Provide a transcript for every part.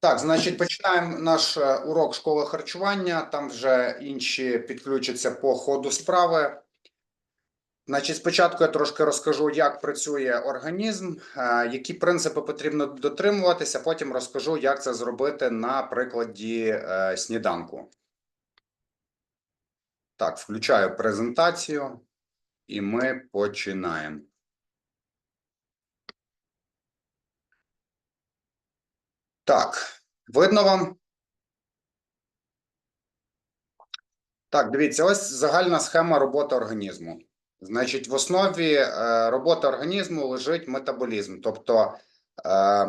Так, значить, починаємо наш е, урок школи харчування. Там вже інші підключаться по ходу справи. Значить, спочатку я трошки розкажу, як працює організм, е, які принципи потрібно дотримуватися. Потім розкажу, як це зробити на прикладі е, сніданку. Так, включаю презентацію, і ми починаємо. Так, видно вам? Так, дивіться, ось загальна схема роботи організму. Значить, в основі е, роботи організму лежить метаболізм, тобто е,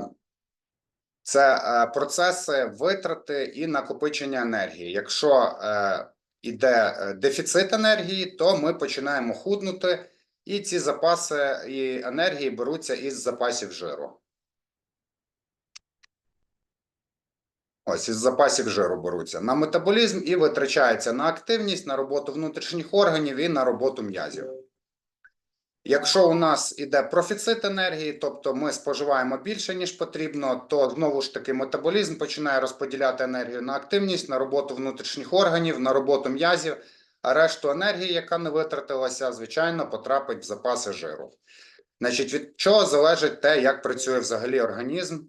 це е, процеси витрати і накопичення енергії. Якщо е, іде е, дефіцит енергії, то ми починаємо худнути, і ці запаси і енергії беруться із запасів жиру. Ось із запасів жиру беруться на метаболізм і витрачається на активність, на роботу внутрішніх органів і на роботу м'язів. Якщо у нас іде профіцит енергії, тобто ми споживаємо більше, ніж потрібно, то знову ж таки метаболізм починає розподіляти енергію на активність, на роботу внутрішніх органів, на роботу м'язів, а решту енергії, яка не витратилася, звичайно, потрапить в запаси жиру. Значить, від чого залежить те, як працює взагалі організм?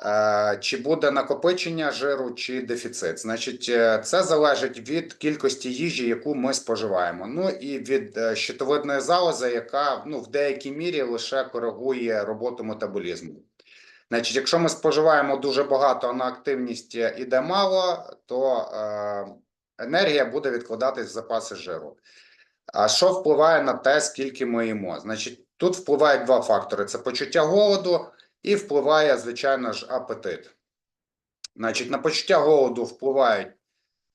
Е, Чи буде накопичення жиру, чи дефіцит? Значить, е, це залежить від кількості їжі, яку ми споживаємо. Ну і від е, щитовидної залози, яка ну в деякій мірі лише коригує роботу метаболізму. Значить, якщо ми споживаємо дуже багато, а на активність іде мало, то е, енергія буде відкладатись в запаси жиру. А що впливає на те, скільки ми їмо? Значить, тут впливають два фактори: це почуття голоду. І впливає, звичайно ж, апетит. Значить, на почуття голоду впливають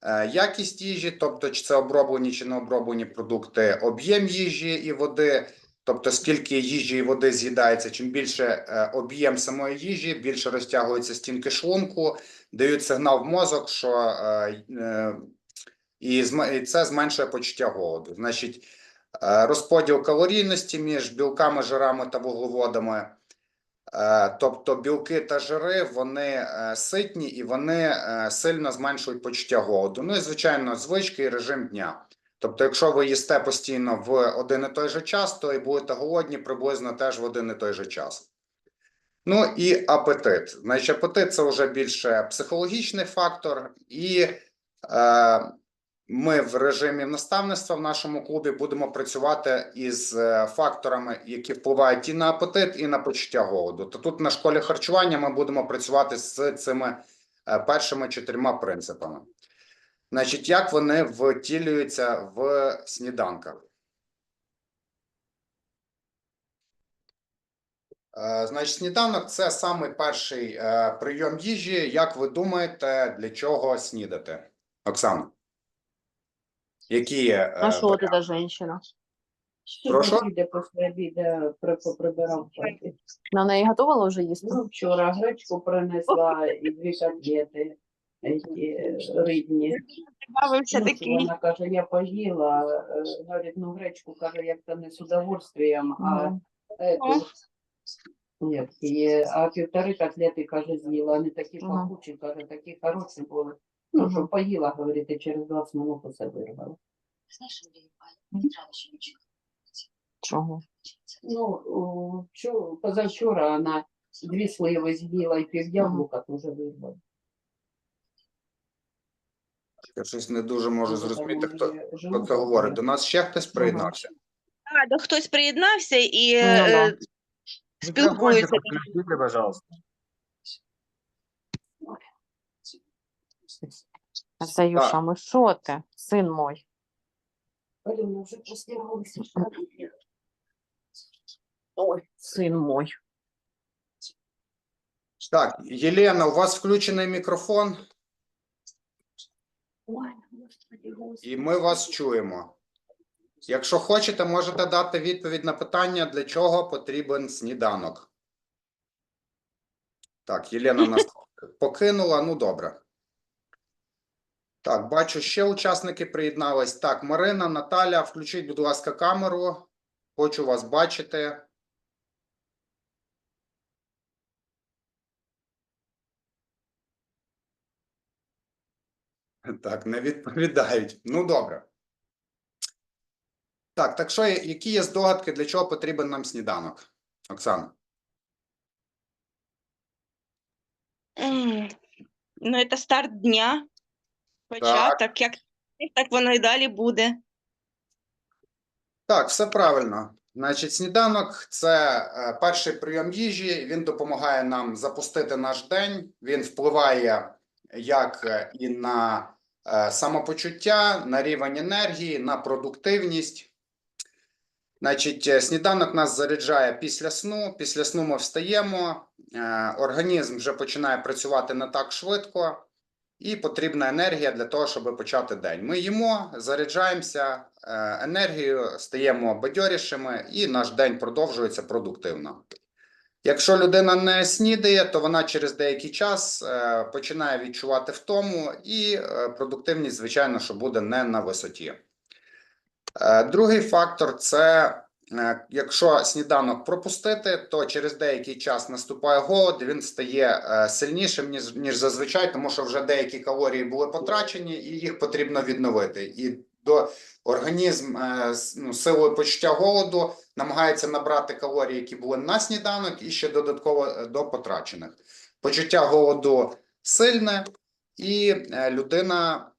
е, якість їжі, тобто, чи це оброблені чи не оброблені продукти, об'єм їжі і води, тобто, скільки їжі і води з'їдається, чим більше е, об'єм самої їжі, більше розтягуються стінки шлунку, дають сигнал в мозок, що е, і, це зменшує почуття голоду. Значить, розподіл калорійності між білками, жирами та вуглеводами. Е, Тобто білки та жири вони е, ситні і вони е, сильно зменшують почуття голоду. Ну і звичайно, звички і режим дня. Тобто, якщо ви їсте постійно в один і той же час, то і будете голодні приблизно теж в один і той же час. Ну і апетит. Значить, апетит це вже більше психологічний фактор, і е, ми в режимі наставництва в нашому клубі будемо працювати із е, факторами, які впливають і на апетит, і на почуття голоду. То тут на школі харчування ми будемо працювати з цими е, першими чотирма принципами. Значить, як вони втілюються в сніданках? Е, Значить, сніданок це самий перший прийом їжі. Як ви думаєте, для чого снідати? Оксана? Які є? е, А вот варіанти? эта женщина? Прошу? Де після обіду при- поприбирав. Она на ней готовила уже есть? Ну, вчора гречку принесла і дві котлети е, рибні. Добавився Ну, такий. Вона каже, я поїла. Е, Говорить, ну гречку каже, як то не з удовольствием, а Мгм. ету, як її, а півтори котлети, каже, з'їла. Вони такі Мгм. пахучі, каже, такі хороші були. Ну, що поїла, говорить, і через 20 минут усе вирвала. Знаешь, Андрей, а не треба ще нічого. Чого? Ну, о, чо- позавчора вона дві сливи з'їла і пів яблука теж вирвала. Я щось не дуже можу Ну, зрозуміти, хто, хто це говорить. До нас ще хтось приєднався. А, да хтось приєднався і Ну, е, спілкуються. Подключите, пожалуйста. Заюша, ми що ти, син мой? Алена вже постиралася. Ой, син мой. Так, Єлена, у вас включений мікрофон, Ой, господи, господи. і ми вас чуємо. Якщо хочете, можете дати відповідь на питання, для чого потрібен сніданок. Так, Єлена нас покинула. Ну, добре. Так, бачу, ще учасники приєднались. Так, Марина, Наталя, включіть, будь ласка, камеру. Хочу вас бачити. Так, не відповідають. Ну, добре. Так, так що, які є здогадки, для чого потрібен нам сніданок? Оксана? Ну, це старт дня, початок, як так воно і далі буде. Так, все правильно. Значить, сніданок це е, перший прийом їжі. Він допомагає нам запустити наш день. Він впливає як е, і на е, самопочуття, на рівень енергії, на продуктивність. Значить, сніданок нас заряджає після сну. Після сну ми встаємо, е, організм вже починає працювати не так швидко, і потрібна енергія для того, щоб почати день. Ми їмо, заряджаємося е, енергією, стаємо бадьорішими, і наш день продовжується продуктивно. Якщо людина не снідає, то вона через деякий час е, починає відчувати втому, і е, продуктивність, звичайно, що буде не на висоті. Другий фактор це якщо сніданок пропустити, то через деякий час наступає голод, він стає е, сильнішим ніж, ніж зазвичай, тому що вже деякі калорії були потрачені, і їх потрібно відновити. І до організм е, ну, силою почуття голоду намагається набрати калорії, які були на сніданок, і ще додатково е, до потрачених. Почуття голоду сильне, і е, людина.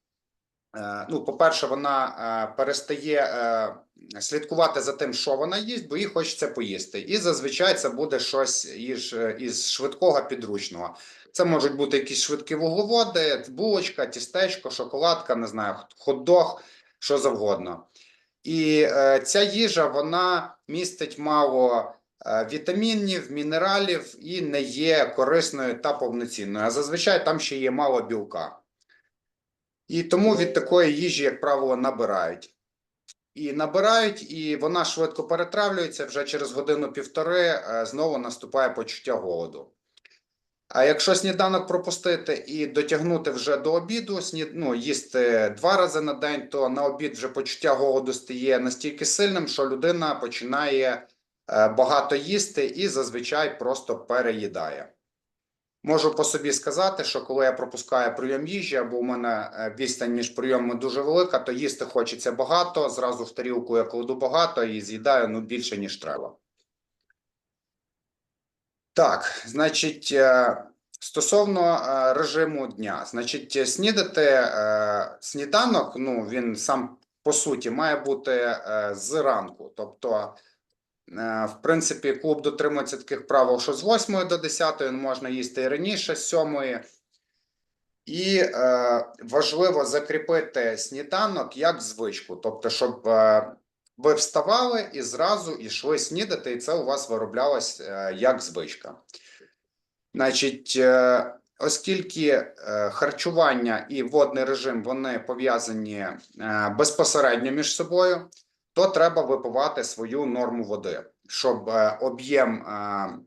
Е, Ну, по-перше, вона е, перестає е, слідкувати за тим, що вона їсть, бо їй хочеться поїсти. І зазвичай це буде щось із, із швидкого підручного. Це можуть бути якісь швидкі вуглеводи, булочка, тістечко, шоколадка, не знаю, хот-дог, що завгодно. І е, ця їжа вона містить мало е, вітамінів, мінералів і не є корисною та повноцінною. А зазвичай там ще є мало білка. І тому від такої їжі, як правило, набирають. І набирають, і вона швидко перетравлюється. Вже через годину-півтори е, знову наступає почуття голоду. А якщо сніданок пропустити і дотягнути вже до обіду, ну, їсти два рази на день, то на обід вже почуття голоду стає настільки сильним, що людина починає е, багато їсти і зазвичай просто переїдає. Можу по собі сказати, що коли я пропускаю прийом їжі, або у мене е, відстань між прийомами дуже велика, то їсти хочеться багато. Зразу в тарілку я кладу багато і з'їдаю ну, більше, ніж треба. Так, значить, е, стосовно е, режиму дня, значить, снідати сніданок, ну він сам по суті має бути зранку. Тобто, в принципі, клуб дотримується таких правил, що з 8 до 10 можна їсти і раніше, з 7. І е, важливо закріпити сніданок як звичку, тобто, щоб е, ви вставали і зразу йшли снідати, і це у вас вироблялось е, як звичка. Значить, е, оскільки е, харчування і водний режим вони пов'язані е, безпосередньо між собою, то треба випивати свою норму води, щоб е, об'єм е,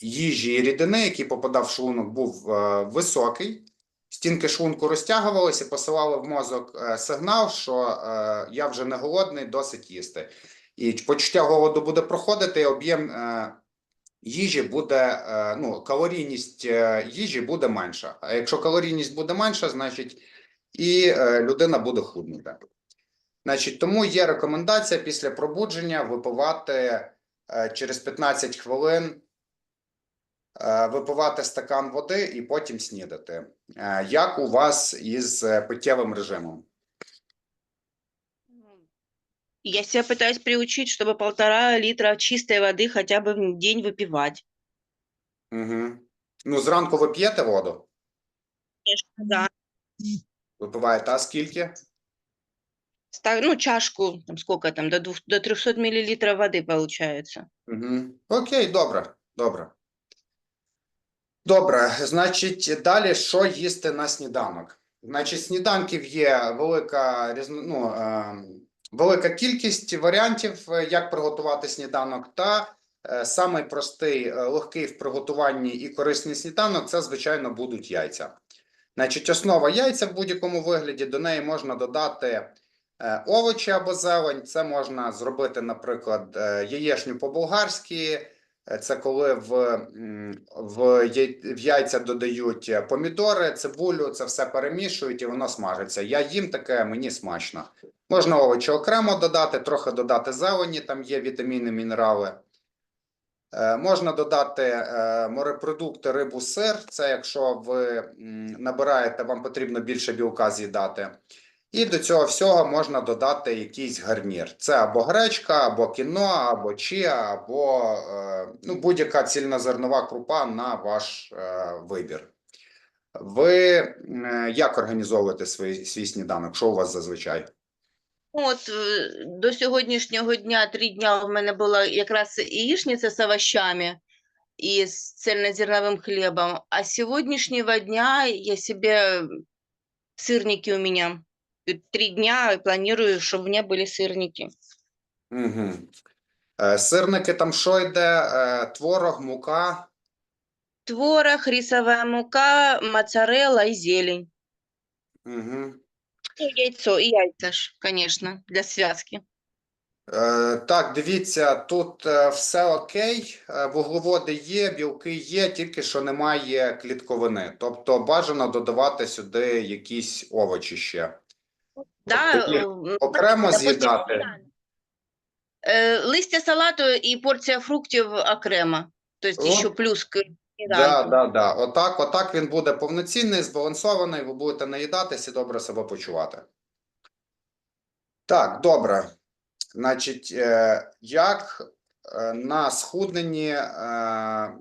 їжі і рідини, який попадав в шлунок, був е, високий. Стінки шлунку розтягувалися, посилали в мозок сигнал, що я вже не голодний, досить їсти. І почуття голоду буде проходити, і об'єм їжі буде, ну, калорійність їжі буде менша. А якщо калорійність буде менша, значить і людина буде худнути. Значить, тому є рекомендація після пробудження випивати е, через 15 хвилин е, випивати стакан води і потім снідати. Е, Як у вас із е, питтєвим режимом? Я себя пытаюсь приучить, чтобы полтора литра чистой воды хотя бы в день выпивать. Угу. Ну, зранку ви п'єте воду? Да. Випиваєте, а скільки? Ну, чашку, там сколько там, до, двух, до 300 миллилитров воды получается. Угу. Окей, добре, добре. Добре, значить, далі що їсти на сніданок? Значить, сніданків є велика ну, е, велика кількість варіантів, е, як приготувати сніданок. Та е, самий простий, е, легкий в приготуванні і корисний сніданок це, звичайно, будуть яйця. Значить, основа яйця в будь-якому вигляді, до неї можна додати е, овочі або зелень. Це можна зробити, наприклад, е, яєшню по-болгарськи. Е, Це коли в, в в яйця додають е, помідори, цибулю, це все перемішують і воно смажиться. Я їм таке, мені смачно. Можна овочі окремо додати, трохи додати зелені, там є вітаміни, мінерали. Е, Можна додати е, морепродукти, рибу, сир. Це якщо ви набираєте, вам потрібно більше білка з'їдати. І до цього всього можна додати якийсь гарнір. Це або гречка, або кіно, або чіа, або е, ну, будь-яка цільнозернова крупа на ваш е, вибір. Ви як організовуєте свій, свій сніданок? Що у вас зазвичай? От е, до сьогоднішнього дня три дня в мене була якраз яєчниця з овощами і з цельнозерновим хлібом. А з сьогоднішнього дня я себе сирники у мене. Три дня планую, щоб у мене були сирники. Угу. Е, сирники там що йде? Е, творог, мука. Творог, рисовая мука, моцарелла і зелень. Угу. І яйцо, і яйця ж, звісно, для зв'язки. Е, так, дивіться, тут е, все окей, е, вуглеводи є, білки є, тільки що немає клітковини. Тобто бажано додавати сюди якісь овочі ще. Да, Тобто е, окремо з'їдати. Е, листя салату і порція фруктів окремо. Тобто О. ще плюс к Да, сніданку. да, да. Отак, отак він буде повноцінний, збалансований, ви будете наїдатися і добре себе почувати. Так, добре. Значить, е, як е, на схудненні е,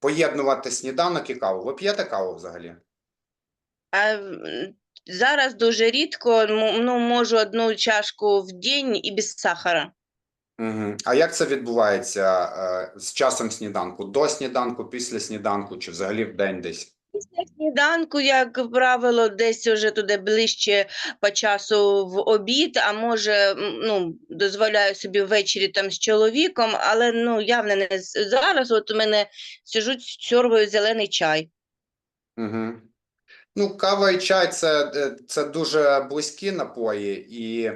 поєднувати сніданок і каву? Ви п'єте каву взагалі? А м, зараз дуже рідко, ну, можу одну чашку в день і без сахара. Угу. А як це відбувається е, з часом сніданку? До сніданку, після сніданку чи взагалі в день десь? Після сніданку, як правило, десь уже туди ближче по часу в обід, а може, ну, дозволяю собі ввечері там з чоловіком, але ну, явно не зараз. От у мене сижуть, сьорбаю зелений чай. Угу. Ну, кава і чай це, е, це дуже близькі напої, і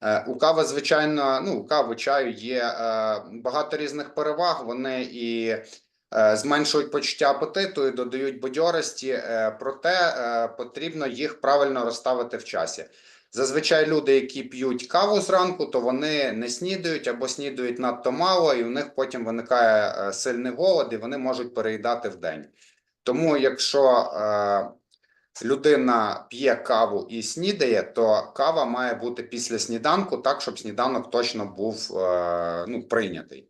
е, у кави, звичайно, ну, у кави чаю є е, багато різних переваг. Вони і е, зменшують почуття апетиту і додають бадьорості, е, проте е, потрібно їх правильно розставити в часі. Зазвичай люди, які п'ють каву зранку, то вони не снідають або снідають надто мало, і в них потім виникає е, сильний голод, і вони можуть переїдати в день. Тому, якщо е, людина п'є каву і снідає, то кава має бути після сніданку, так, щоб сніданок точно був е, ну, прийнятий.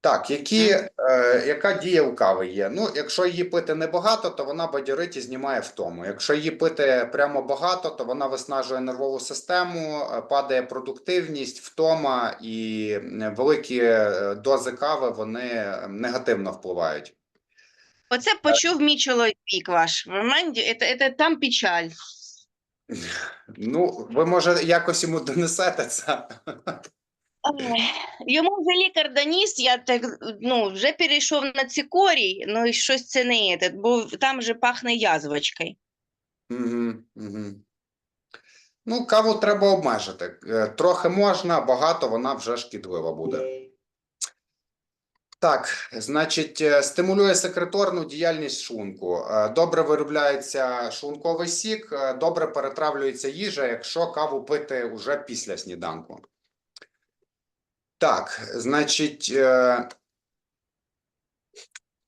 Так, які, е, яка дія у кави є? Ну, якщо її пити небагато, то вона бадьорить і знімає втому. Якщо її пити прямо багато, то вона виснажує нервову систему, е, падає продуктивність, втома і великі е, дози кави вони негативно впливають. Оце почув мій чоловік ваш. Це, це там печаль. Ну, ви може якось йому донесете це. Йому вже лікар доніс, я так ну, вже перейшов на цикорій, ну і щось це не є, бо там вже пахне язвочкою. Угу, угу. Ну, каву треба обмежити. Е, Трохи можна, багато вона вже шкідлива буде. Так, значить, е, стимулює секреторну діяльність шлунку. Е, Добре виробляється шлунковий сік, е, добре перетравлюється їжа, якщо каву пити уже після сніданку. Так, значить,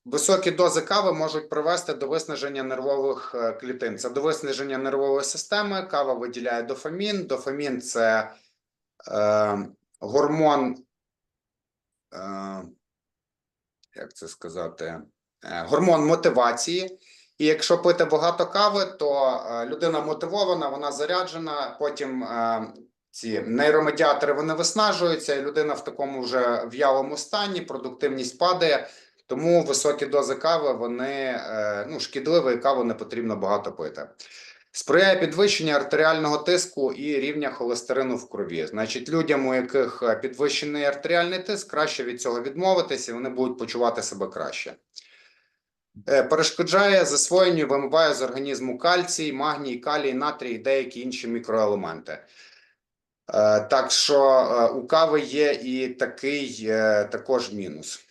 Високі дози кави можуть привести до виснаження нервових клітин. Це до виснаження нервової системи. Кава виділяє дофамін. Дофамін це е, гормон, е, як це сказати, е, гормон мотивації. І якщо пити багато кави, то е, людина мотивована, вона заряджена. Потім е, ці нейромедіатори вони виснажуються, і людина в такому вже в'ялому стані, продуктивність падає. Тому високі дози кави вони ну, шкідливі, і каву не потрібно багато пити. Сприяє підвищенню артеріального тиску і рівня холестерину в крові. Значить, людям, у яких е, підвищений артеріальний тиск, краще від цього відмовитися, і вони будуть почувати себе краще. Е, Перешкоджає засвоєнню, вимиває з організму кальцій, магній, калій, натрій і деякі інші мікроелементи. Е, Так що у кави є і такий також мінус.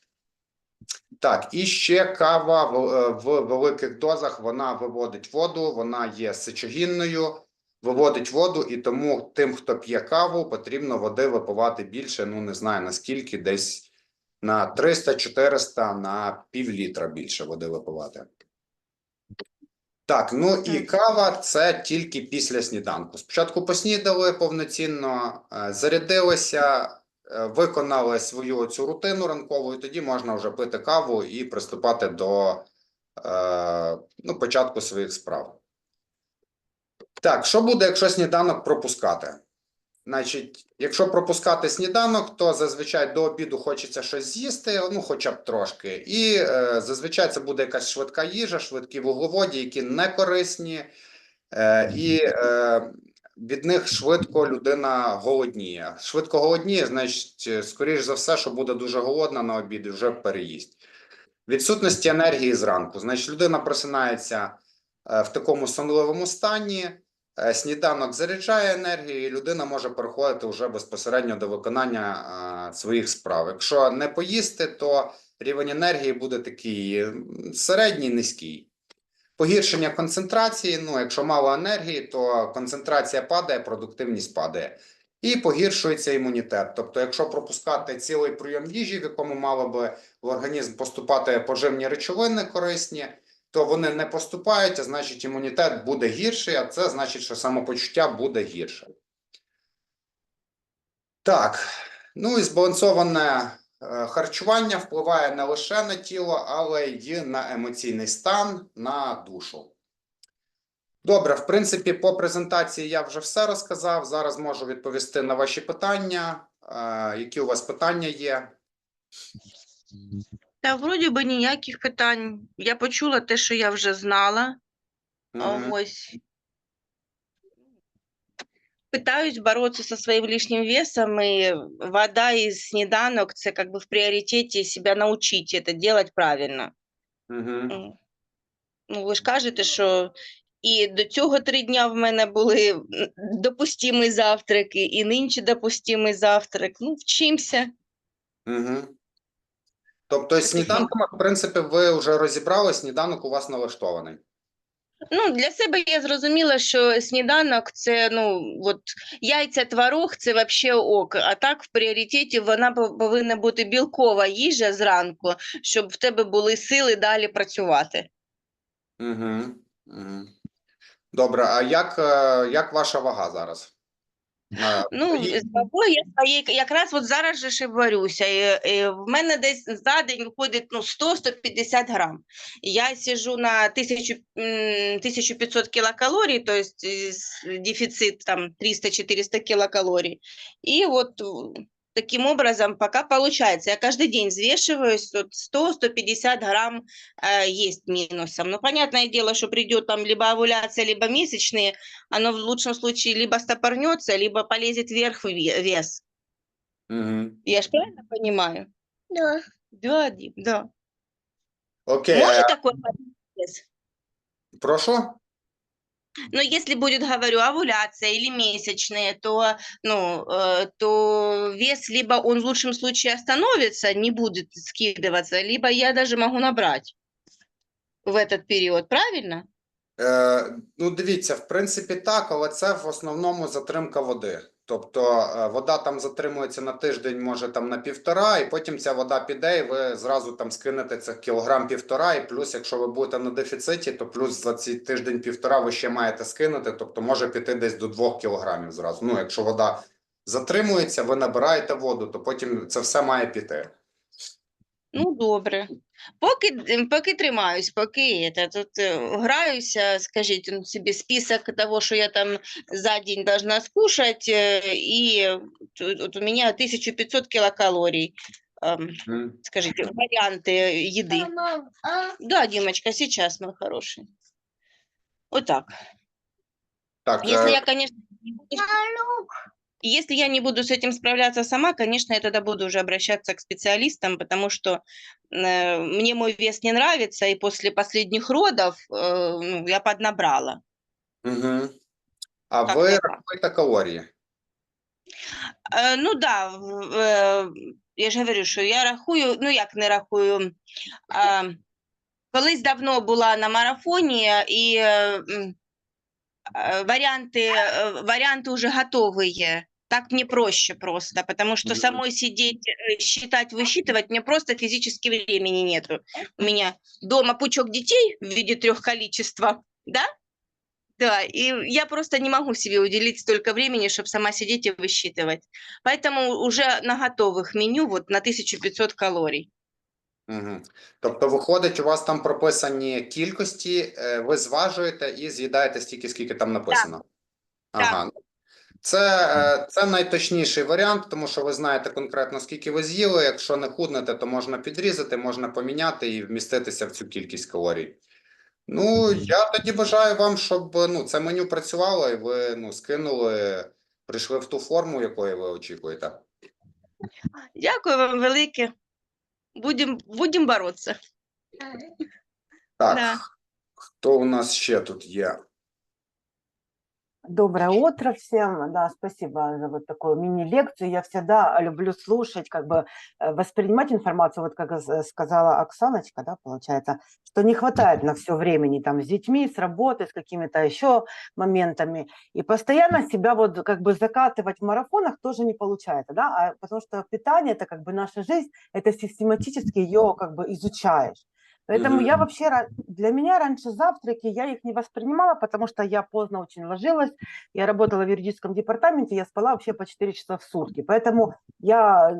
Так, і ще кава в, е, в великих дозах вона виводить воду, вона є сечогінною, виводить воду, і тому тим, хто п'є каву, потрібно води випивати більше. Ну не знаю наскільки, десь на 300-400, на пів літра більше води випивати. Так, ну і кава це тільки після сніданку. Спочатку поснідали повноцінно, е, зарядилися, виконали свою цю рутину ранкову, і тоді можна вже пити каву і приступати до е, ну, початку своїх справ. Так, що буде, якщо сніданок пропускати? Значить, якщо пропускати сніданок, то зазвичай до обіду хочеться щось з'їсти, ну хоча б трошки. І е, зазвичай це буде якась швидка їжа, швидкі вуглеводі, які не корисні, е, і е, від них швидко людина голодніє. Швидко голодніє, значить, е, скоріш за все, що буде дуже голодна на обід вже переїсть. Відсутності енергії зранку. Значить, людина просинається е, в такому сонливому стані. Е, Сніданок заряджає енергію, і людина може переходити вже безпосередньо до виконання своїх справ. Якщо не поїсти, то рівень енергії буде такий середній, низький. Погіршення концентрації. Ну, якщо мало енергії, то концентрація падає, продуктивність падає. І погіршується імунітет. Тобто, якщо пропускати цілий прийом їжі, в якому мало би в організм поступати поживні речовини корисні, то вони не поступають, а значить імунітет буде гірший, а це значить, що самопочуття буде гірше. Так, ну і збалансоване харчування впливає не лише на тіло, але й на емоційний стан, на душу. Добре, в принципі, по презентації я вже все розказав. Зараз можу відповісти на ваші питання. Е, Які у вас питання є? Та вроді би ніяких питань. Я почула те, що я вже знала. А Мгм. Ось Пытаюсь бороться со своим лишним весом, и вода и снеданок, це как бы в приоритете себя научить это делать правильно. Мгм. М. Ну, ви ж кажете, що і до цього три дня в мене були м, допустимі завтраки, і нинче допустимий завтрак. Ну, вчимося. Угу. Тобто, з сніданками, в принципі, ви вже розібрали, сніданок у вас налаштований. Ну, для себе я зрозуміла, що сніданок це ну от яйця, творог це вообще ок. А так в пріоритеті вона повинна бути білкова їжа зранку, щоб в тебе були сили далі працювати. Угу. Угу. Добре, а як, е, як ваша вага зараз? Ну, з бабою я своєю якраз от зараз же ж і. І, і в мене десь за день виходить ну, 100-150 грам. Я сижу на 1000, м, 1500 кілокалорій, тобто дефіцит там 300-400 кілокалорій. І вот э, таким образом пока получается. Я каждый день взвешиваюсь, вот 100-150 грамм э, есть минусом. Но понятное дело, что придет там либо овуляция, либо месячные, оно в лучшем случае либо стопорнется, либо полезет вверх в ве- вес. Мгм. Я ж правильно понимаю? Да. Да, Дим, да. Окей, Может а, такой вес? прошу? Но если будет, говорю, овуляция или месячные, то, ну, э, то вес либо он в лучшем случае остановится, не будет скидываться, либо я даже могу набрать в этот период, правильно? Е, ну, дивіться, в принципі, так, але це в основному затримка води. Тобто е, вода там затримується на тиждень, може там на півтора, і потім ця вода піде, і ви зразу там скинете це кілограм півтора, і плюс, якщо ви будете на дефіциті, то плюс за ці тиждень півтора ви ще маєте скинути, тобто може піти десь до двох кілограмів зразу. Ну, якщо вода затримується, ви набираєте воду, то потім це все має піти. Ну, добре. Поки, м, поки тримаюсь, поки это, тут е, граюся, скажіть ну, собі список того, що я там за день должна скушать, е, і тут- от у меня 1500 килокалорий. Ем, Мгм. скажите, варианты еды. Да, Димочка, сейчас, мой хороший. Вот так. Так, Если е, я, конечно, не буду... Если я не буду с этим справляться сама, конечно, я тогда буду уже обращаться к специалистам, потому что э, мне мой вес не нравится, и после последних родов э, ну, я поднабрала. мгм. а Так, ви я так. рахуєте калорії? Э, ну да, в- э, я ж говорю, що я рахую, ну як не рахую. А, колись давно була на марафоні, і е, м, е, варіанти, е, варіанти вже готові є. Так мне проще просто, потому что Мгм. самой сидеть, э, считать, высчитывать, мне просто физически времени нету. У меня дома пучок детей в виде трех количества, да? Да, и я просто не могу себе уделить столько времени, чтобы сама сидеть и высчитывать. Поэтому уже на готовых меню вот на 1500 калорий. Угу. Тобто, виходить, у вас там прописані кількості, е, ви зважуєте і з'їдаєте стільки, скільки там написано. Ага. Це, е, це найточніший варіант, тому що ви знаєте конкретно, скільки ви з'їли. Якщо не худнете, то можна підрізати, можна поміняти і вміститися в цю кількість калорій. Ну, я тоді бажаю вам, щоб ну, це меню працювало, і ви ну, скинули, прийшли в ту форму, якої ви очікуєте. Дякую вам велике. Будем, будем бороться. Так, Да. хто у нас ще тут є? Доброе утро всем. Да, спасибо за вот такую мини-лекцию. Я всегда люблю слушать, как бы э, воспринимать информацию, вот как сказала Оксаночка, да, получается, что не хватает на все времени там с детьми, с работой, с какими-то еще моментами. И постоянно себя вот как бы закатывать в марафонах тоже не получается, да, а потому что питание это как бы наша жизнь, это систематически ее как бы изучаешь. Поэтому я вообще, для меня раньше завтраки, я их не воспринимала, потому что я поздно очень ложилась, я работала в юридическом департаменте, я спала вообще по 4 часа в сутки. Поэтому я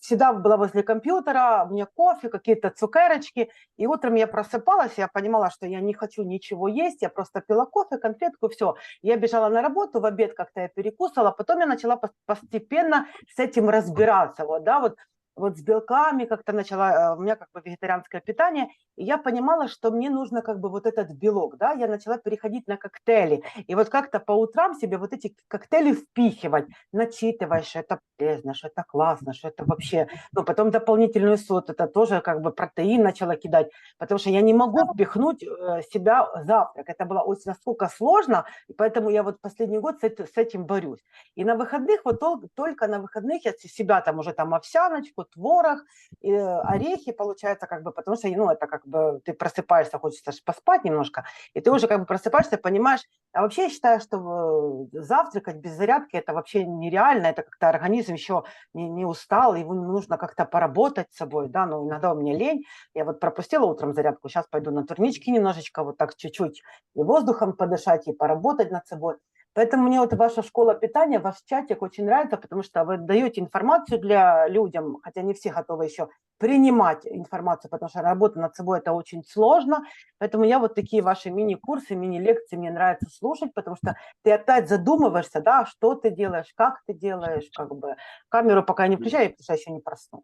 всегда была возле компьютера, у меня кофе, какие-то цукерочки. И утром я просыпалась, я понимала, что я не хочу ничего есть, я просто пила кофе, конфетку, все. Я бежала на работу, в обед как-то я перекусывала, потом я начала пос- постепенно с этим разбираться. Вот, да, вот, вот с белками как-то начала, э, у меня как бы вегетарианское питание, и я понимала, что мне нужно как бы вот этот белок, да, я начала переходить на коктейли, и вот как-то по утрам себе вот эти коктейли впихивать, начитываешь, что это полезно, что это классно, что это вообще, ну, потом дополнительный сот, это тоже как бы протеин начала кидать, потому что я не могу впихнуть э, себя завтрак, это было очень насколько сложно, и поэтому я вот последний год с, эт- с этим борюсь. И на выходных, вот тол- только на выходных я себя там уже там овсяночку, творог, э, орехи, получается, как бы, потому что, ну, это как бы ты просыпаешься, хочется поспать немножко, и ты уже как бы просыпаешься, понимаешь, а вообще я считаю, что э, завтракать без зарядки это вообще нереально, это как-то организм еще не, не устал, его нужно как-то поработать с собой, да, но иногда у меня лень, я вот пропустила утром зарядку, сейчас пойду на турнички немножечко, вот так чуть-чуть и воздухом подышать, и поработать над собой. Поэтому мне вот ваша школа питания, ваш чатик очень нравится, потому что вы даете информацию для людям, хотя не все готовы еще принимать информацию, потому что работа над собой это очень сложно. Поэтому я вот такие ваши мини-курсы, мини-лекции мне нравится слушать, потому что ты опять задумываешься, да, что ты делаешь, как ты делаешь, как бы камеру пока не включаю, потому что я еще не просну.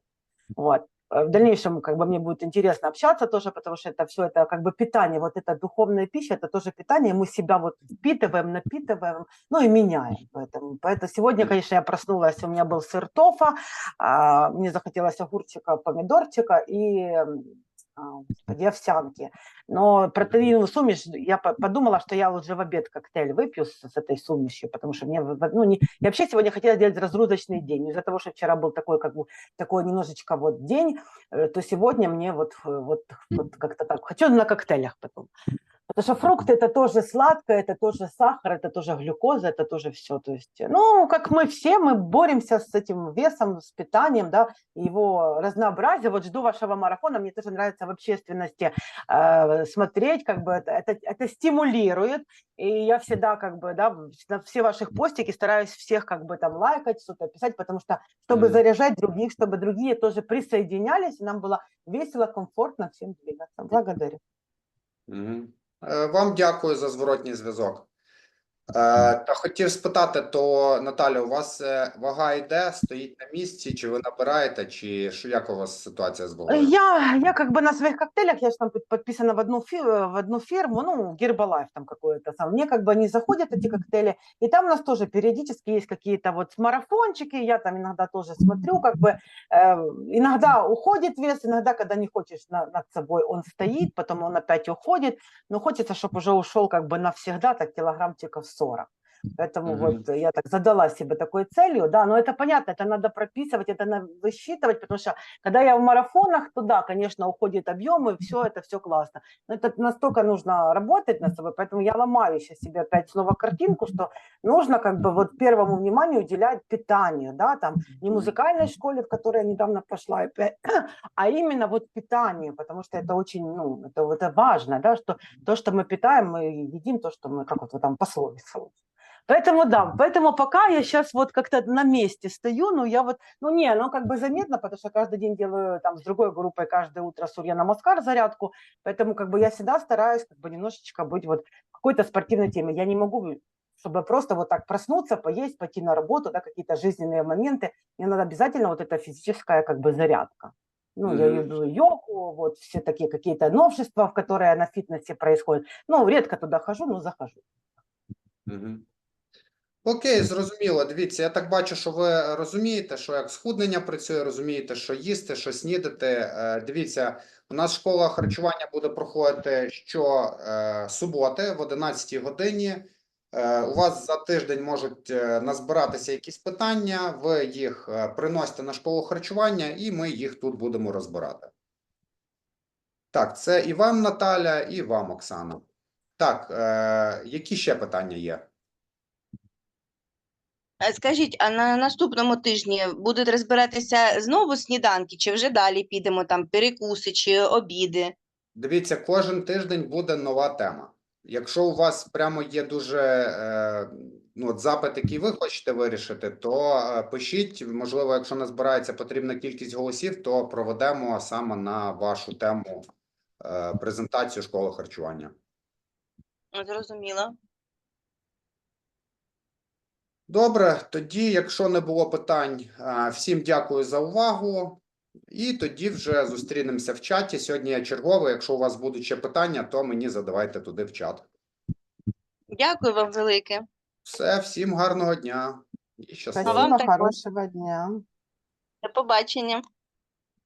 Вот. Э, В дальнейшем как бы мне будет интересно общаться тоже, потому что это все это как бы питание, вот эта духовная пища, это тоже питание, мы себя вот впитываем, напитываем, ну и меняем. Поэтому, поэтому сегодня, конечно, я проснулась, у меня был сыр тофа, а, мне захотелось огурчика, помидорчика и а, овсянки. Но протеиновую сумесь, я по- подумала, что я уже в обед коктейль выпью с, с этой сумесью, потому что мне, ну, не, я вообще сегодня хотела сделать разгрузочный день. Из-за того, что вчера был такой, как бы, такой немножечко вот день, э, то сегодня мне вот, э, вот, вот как-то так. Хочу на коктейлях потом. Потому что фрукты это тоже сладкое, это тоже сахар, это тоже глюкоза, это тоже все. То есть, ну, как мы все, мы боремся с этим весом, с питанием, да, его разнообразие. Вот жду вашего марафона, мне тоже нравится в общественности э, смотреть, как бы это, это, это стимулирует, и я всегда как бы, да, на все ваших постики стараюсь всех как бы там лайкать, что-то писать, потому что, чтобы Мгм. заряжать других, чтобы другие тоже присоединялись, и нам было весело, комфортно всем двигаться. Благодарю. Е, Вам дякую за зворотній зв'язок. Е, Та хотів спитати, то Наталя, у вас е, вага йде, стоїть на місці, чи ви набираєте, чи що як у вас ситуація з вагою? Я, я как бы на своих коктейлях, я же там под- подписана в одну, фи- в одну фирму, ну, Гербалайф там какое-то сам. Мне как бы они заходят, эти коктейли, и там у нас тоже периодически есть какие-то вот марафончики, я там иногда тоже смотрю, как бы э, иногда уходит вес, иногда, когда не хочешь на- над собой, он стоит, потом он опять уходит, но хочется, чтобы уже ушел как бы навсегда, так килограммчиков professora. Поэтому Мгм. вот я так задала себе такой целью, да, но это понятно, это надо прописывать, это надо высчитывать, потому что когда я в марафонах, то да, конечно, уходит объемы, все это все классно. Но это настолько нужно работать над собой, поэтому я ломаю сейчас себе опять снова картинку, что нужно как бы вот первому вниманию уделять питанию, да, там не музыкальной школе, в которой я недавно пошла, опять, а именно вот питанию, потому что это очень, ну, это, это важно, да, что то, что мы питаем, мы едим то, что мы, как вот там пословица. Поэтому да, поэтому пока я сейчас вот как-то на месте стою, ну я вот, ну не, ну как бы заметно, потому что каждый день делаю там с другой группой каждое утро Сурья Намаскар зарядку, поэтому как бы я всегда стараюсь как бы немножечко быть вот какой-то спортивной теме. Я не могу чтобы просто вот так проснуться, поесть, пойти на работу, да, какие-то жизненные моменты, мне надо обязательно вот эта физическая как бы зарядка. Ну, я Мгм. люблю йогу, вот все такие какие-то новшества, в которые на фитнесе происходят. Ну, редко туда хожу, но захожу. Мгм. Окей, зрозуміло. Дивіться, я так бачу, що ви розумієте, що як схуднення працює, розумієте, що їсти, що снідати. Е, Дивіться, у нас школа харчування буде проходити щосуботи в 11 годині. Е, У вас за тиждень можуть е, назбиратися якісь питання, ви їх е, приносите на школу харчування, і ми їх тут будемо розбирати. Так, це і вам, Наталя, і вам, Оксана. Так, е, які ще питання є? А Скажіть, а на наступному тижні будуть розбиратися знову сніданки, чи вже далі підемо там перекуси чи обіди? Дивіться, кожен тиждень буде нова тема. Якщо у вас прямо є дуже е, ну, от запит, який ви хочете вирішити, то е, пишіть. Можливо, якщо назбирається потрібна кількість голосів, то проведемо саме на вашу тему е, презентацію школи харчування. Зрозуміло. Добре, тоді, якщо не було питань, всім дякую за увагу. І тоді вже зустрінемося в чаті. Сьогодні я черговий. Якщо у вас будуть ще питання, то мені задавайте туди в чат. Дякую вам велике. Все, всім гарного дня і щасливо. вам також. хорошего дня. До побачення.